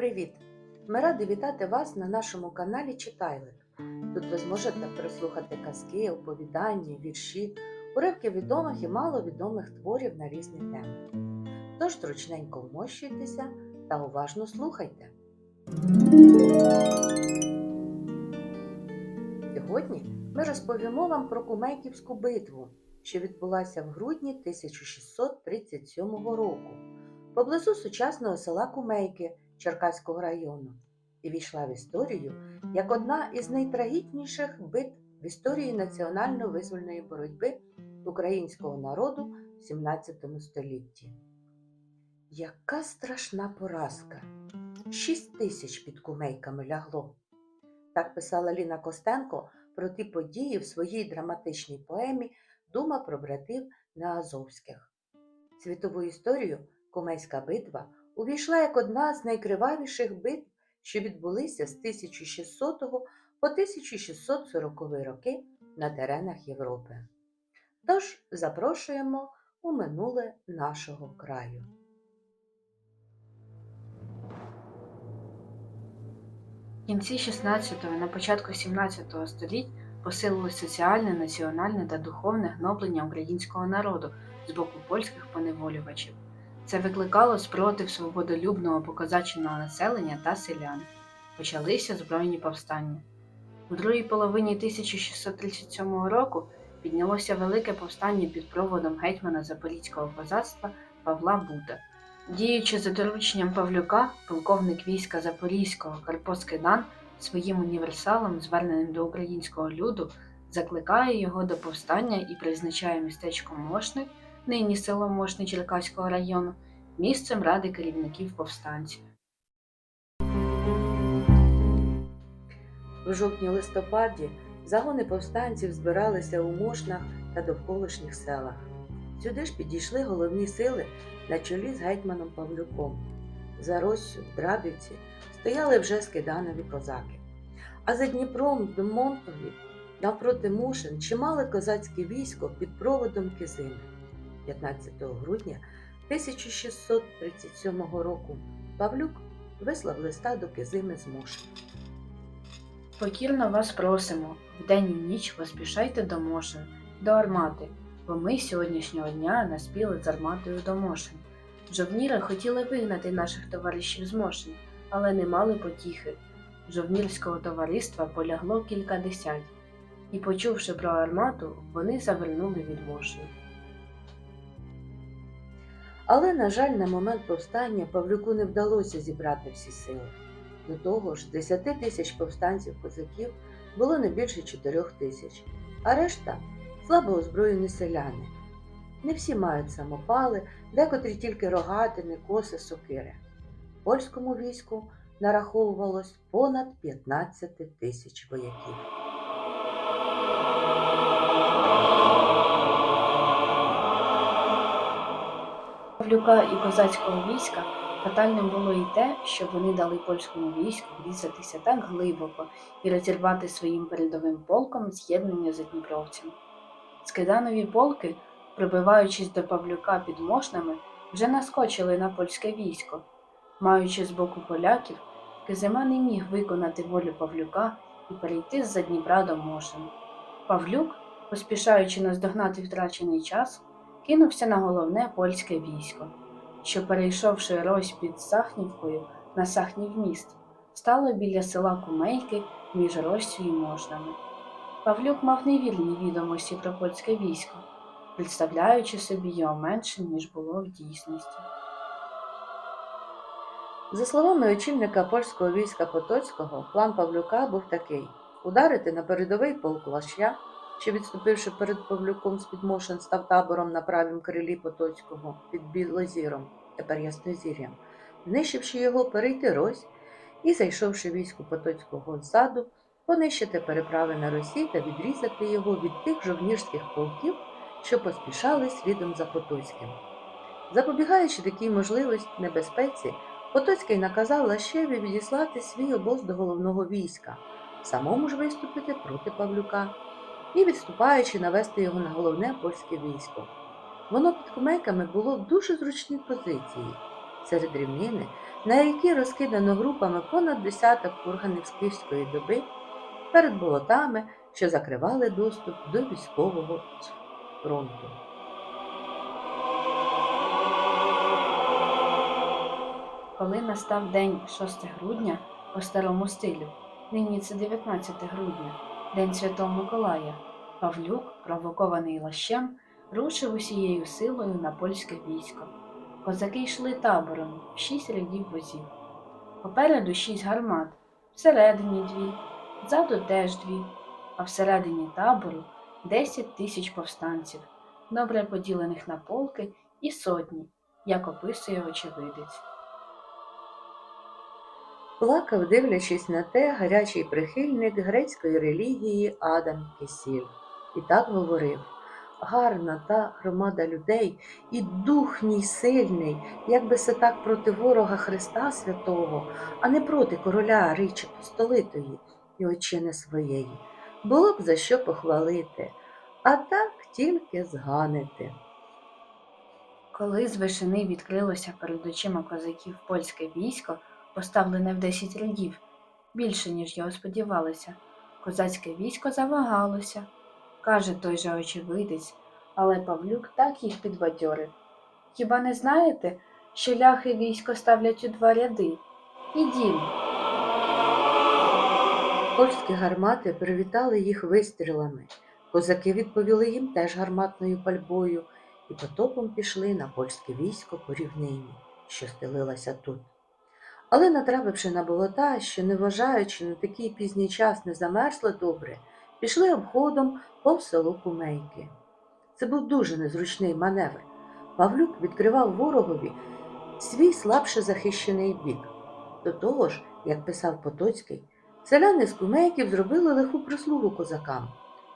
Привіт! Ми раді вітати вас на нашому каналі Читайлик. Тут ви зможете прослухати казки, оповідання, вірші, уривки відомих і маловідомих творів на різні теми. Тож зручненько вмощуйтеся та уважно слухайте. Сьогодні ми розповімо вам про Кумейківську битву, що відбулася в грудні 1637 року поблизу сучасного села Кумейки Черкаського району і війшла в історію як одна із найтрагітніших битв в історії національно-визвольної боротьби українського народу в 17 столітті. Яка страшна поразка! Шість тисяч під кумейками лягло. Так писала Ліна Костенко про ті події в своїй драматичній поемі Дума про братів Неазовських. В світову історію Кумейська битва увійшла як одна з найкривавіших битв, що відбулися з 1600 по 1640 роки на теренах Європи. Тож запрошуємо у минуле нашого краю. В кінці 16-го на початку 17-го століть посилилось соціальне, національне та духовне гноблення українського народу з боку польських поневолювачів. Це викликало спротив свободолюбного покозаченого населення та селян. Почалися збройні повстання. У другій половині 1637 року піднялося велике повстання під проводом гетьмана Запорізького козацтва Павла Бута. Діючи за дорученням Павлюка, полковник війська Запорізького Карпо Скидан своїм універсалом, зверненим до українського люду, закликає його до повстання і призначає містечко Мошник, нині село Мошни Черкаського району, місцем ради керівників повстанців. В жовтні-листопаді загони повстанців збиралися у Мошнах та довколишніх селах. Сюди ж підійшли головні сили на чолі з гетьманом Павлюком. За Россю, в Драбівці стояли вже скиданові козаки. А за Дніпром в Монтові навпроти Мушин чимале козацьке військо під проводом Кизини. 15 грудня 1637 року Павлюк вислав листа до Кизими з Мошин. Покірно вас просимо, вдень і ніч поспішайте до Мошин, до Армати, бо ми сьогоднішнього дня наспіли з арматою до Мошин. Жовніри хотіли вигнати наших товаришів з Мошин, але не мали потіхи. Жовнірського товариства полягло кілька десять, і, почувши про армату, вони завернули від Мошин. Але, на жаль, на момент повстання Павлюку не вдалося зібрати всі сили. До того ж, з 10 тисяч повстанців козаків було не більше 4 тисяч, а решта слабо озброєні селяни. Не всі мають самопали, декотрі тільки рогатини, коси, сокири. Польському війську нараховувалось понад 15 тисяч вояків. Павлюка і козацького війська фатальним було і те, що вони дали польському війську врізатися так глибоко і розірвати своїм передовим полком з'єднання з дніпровцями. Скиданові полки, пробиваючись до Павлюка під Мошнами, вже наскочили на польське військо. Маючи з боку поляків, Кизима не міг виконати волю Павлюка і перейти з-за Дніпра до Мошин. Павлюк, поспішаючи наздогнати втрачений час, кинувся на головне польське військо, що, перейшовши Рось під Сахнівкою на Сахнів міст, стало біля села Кумейки між Россю і Можнами. Павлюк мав невірні відомості про польське військо, представляючи собі його менше, ніж було в дійсності. За словами очільника польського війська Потоцького, план Павлюка був такий: ударити на передовий полк Лаща, що, відступивши перед Павлюком з під Мошин, став табором на правім крилі Потоцького під Білозіром, тепер Яснозір'ям, знищивши його, перейти Рось і, зайшовши війську Потоцького ззаду, понищити переправи на Росі та відрізати його від тих жовнірських полків, що поспішали слідом за Потоцьким. Запобігаючи такій можливості небезпеці, Потоцький наказав Лащеві відіслати свій обоз до головного війська, самому ж виступити проти Павлюка і, відступаючи, навести його на головне польське військо. Воно під кумейками було в дуже зручній позиції, серед рівнини, на якій розкидано групами понад десяток курганів скіфської доби, перед болотами, що закривали доступ до військового фронту. Коли настав день 6 грудня по старому стилю, нині це 19 грудня, день Святого Миколая, Павлюк, провокований лащем, рушив усією силою на польське військо. Козаки йшли табором в шість рядів возів. Попереду шість гармат, всередині дві, ззаду теж дві, а всередині табору 10 тисяч повстанців, добре поділених на полки і сотні, як описує очевидець. Плакав, дивлячись на те, гарячий прихильник грецької релігії Адам Кисіль. І так говорив: гарна та громада людей, і дух мій сильний, якби се так проти ворога Христа Святого, а не проти короля Річі Посполитої і отчини своєї. Було б за що похвалити, а так тільки зганити. Коли з вишини відкрилося перед очима козаків польське військо, поставлене в 10 рядів, більше, ніж його сподівалися, козацьке військо завагалося, каже той же очевидець, але Павлюк так їх підбадьорив. Хіба не знаєте, що ляхи військо ставлять у два ряди? Ідім. Польські гармати привітали їх вистрілами. Козаки відповіли їм теж гарматною пальбою і потопом пішли на польське військо по рівнині, що стелилася тут. Але, натрапивши на болота, що, не вважаючи на такий пізній час не замерзли добре, пішли обходом по селу Кумейки. Це був дуже незручний маневр. Павлюк відкривав ворогові свій слабше захищений бік. До того ж, як писав Потоцький, селяни з кумейків зробили лиху прислугу козакам.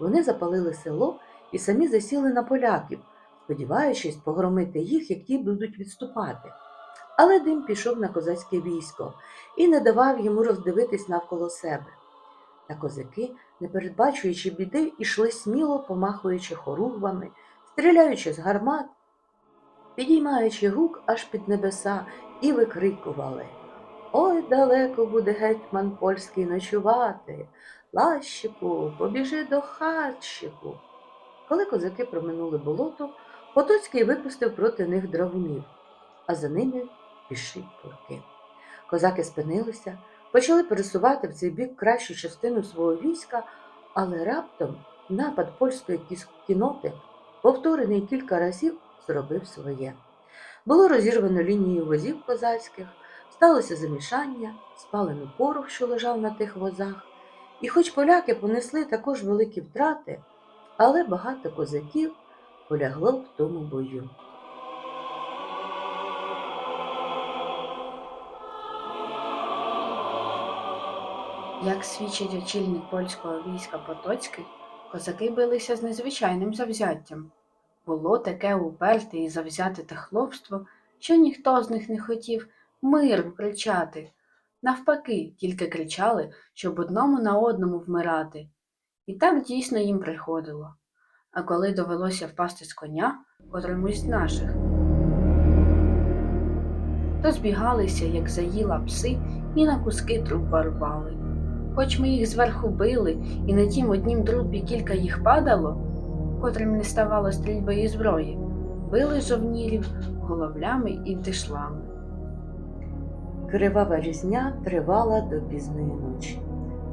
Вони запалили село і самі засіли на поляків, сподіваючись погромити їх, як ті будуть відступати. Але дим пішов на козацьке військо і не давав йому роздивитись навколо себе. Та козаки, не передбачуючи біди, ішли сміло, помахуючи хоругвами, стріляючи з гармат, підіймаючи гук аж під небеса, і викрикували Ой, далеко буде гетьман польський ночувати. Лащику, побіжи до хатчику. Коли козаки проминули болото, Потоцький випустив проти них драгунів, а за ними пішли полки. Козаки спинилися, почали пересувати в цей бік кращу частину свого війська, але раптом напад польської кіноти, повторений кілька разів, зробив своє. Було розірвано лінію возів козацьких, сталося замішання, спалено порох, що лежав на тих возах. І хоч поляки понесли також великі втрати, але багато козаків полягло в тому бою. Як свідчить очільник польського війська Потоцький, козаки билися з незвичайним завзяттям. Було таке уперте і завзяте те хлопство, що ніхто з них не хотів миру кричати. Навпаки, тільки кричали, щоб одному на одному вмирати. І так дійсно їм приходило. А коли довелося впасти з коня котримусь з наших, то збігалися, як заїла пси, і на куски трупа рвали. Хоч ми їх зверху били, і на тім однім трупі кілька їх падало, котрим не ставало стрільби і зброї, били жовнірів головлями і дишлами. Кривава різня тривала до пізної ночі.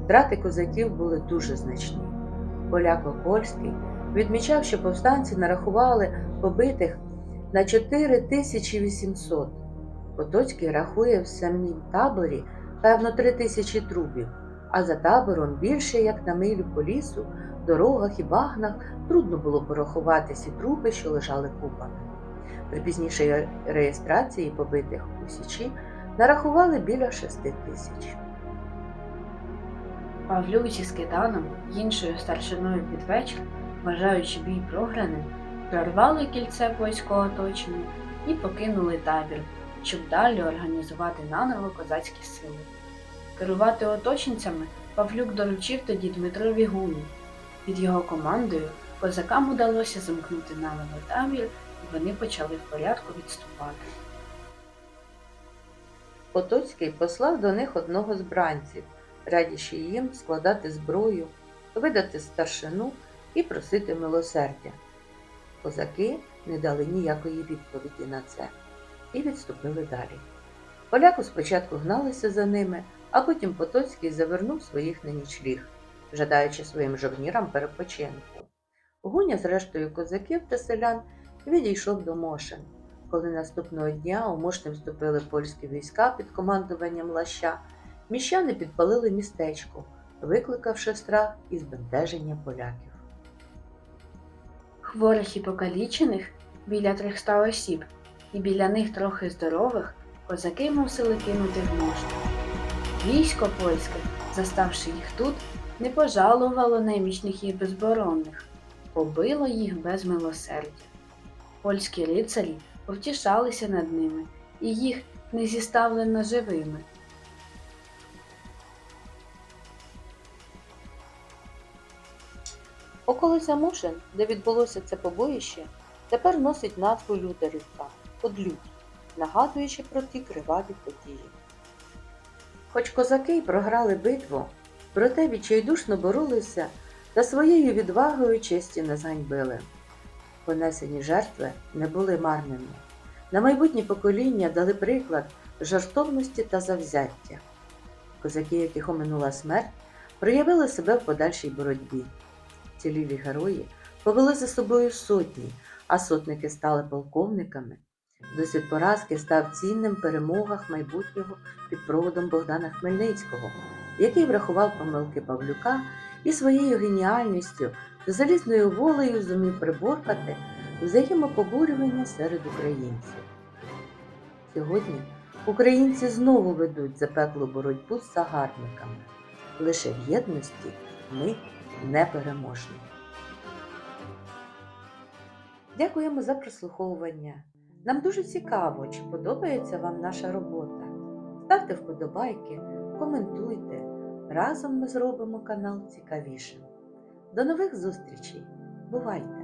Втрати козаків були дуже значні. Поляк Опольський відмічав, що повстанці нарахували побитих на 4800. Потоцький рахує в самім таборі певно 3 тисячі трупів, а за табором більше як на милю по лісу, дорогах і багнах трудно було порахувати всі трупи, що лежали купами. При пізнішій реєстрації побитих у Січі нарахували біля 6 тисяч. Павлюк зі Скиданом, іншою старшиною під вечір, вважаючи бій програним, прорвали кільце польського оточення і покинули табір, щоб далі організувати наново козацькі сили. Керувати оточенцями Павлюк доручив тоді Дмитрові Гуні. Під його командою козакам удалося замкнути наново табір, і вони почали в порядку відступати. Потоцький послав до них одного з бранців, радячи їм складати зброю, видати старшину і просити милосердя. Козаки не дали ніякої відповіді на це і відступили далі. Поляки спочатку гналися за ними, а потім Потоцький завернув своїх на нічліг, жадаючи своїм жовнірам перепочинку. Гуня з рештою козаків та селян відійшов до Мошен. Коли наступного дня у Мошни вступили польські війська під командуванням Лаща, міщани підпалили містечко, викликавши страх і збентеження поляків. Хворих і покалічених біля 300 осіб, і біля них трохи здорових, козаки мусили кинути в мошти. Військо польське, заставши їх тут, не пожалувало немічних і безборонних, побило їх без милосердя. Польські рицарі повтішалися над ними, і їх не зіставлено живими. Околиця Мушин, де відбулося це побоїще, тепер носить назву Лютерівка Подлюд, нагадуючи про ті криваві події. Хоч козаки й програли битву, проте відчайдушно боролися та своєю відвагою честі не зганьбили. Понесені жертви не були марними. На майбутнє покоління дали приклад жартовності та завзяття. Козаки, яких оминула смерть, проявили себе в подальшій боротьбі. Цілілі герої повели за собою сотні, а сотники стали полковниками. Досвід поразки став цінним в перемогах майбутнього під проводом Богдана Хмельницького, який врахував помилки Павлюка і своєю геніальністю та залізною волею зумів приборкати взаємопобурювання серед українців. Сьогодні українці знову ведуть запеклу боротьбу з загарбниками. Лише в єдності ми непереможні. Дякуємо за прослуховування. Нам дуже цікаво, чи подобається вам наша робота. Ставте вподобайки, коментуйте. Разом ми зробимо канал цікавішим. До нових зустрічей! Бувайте!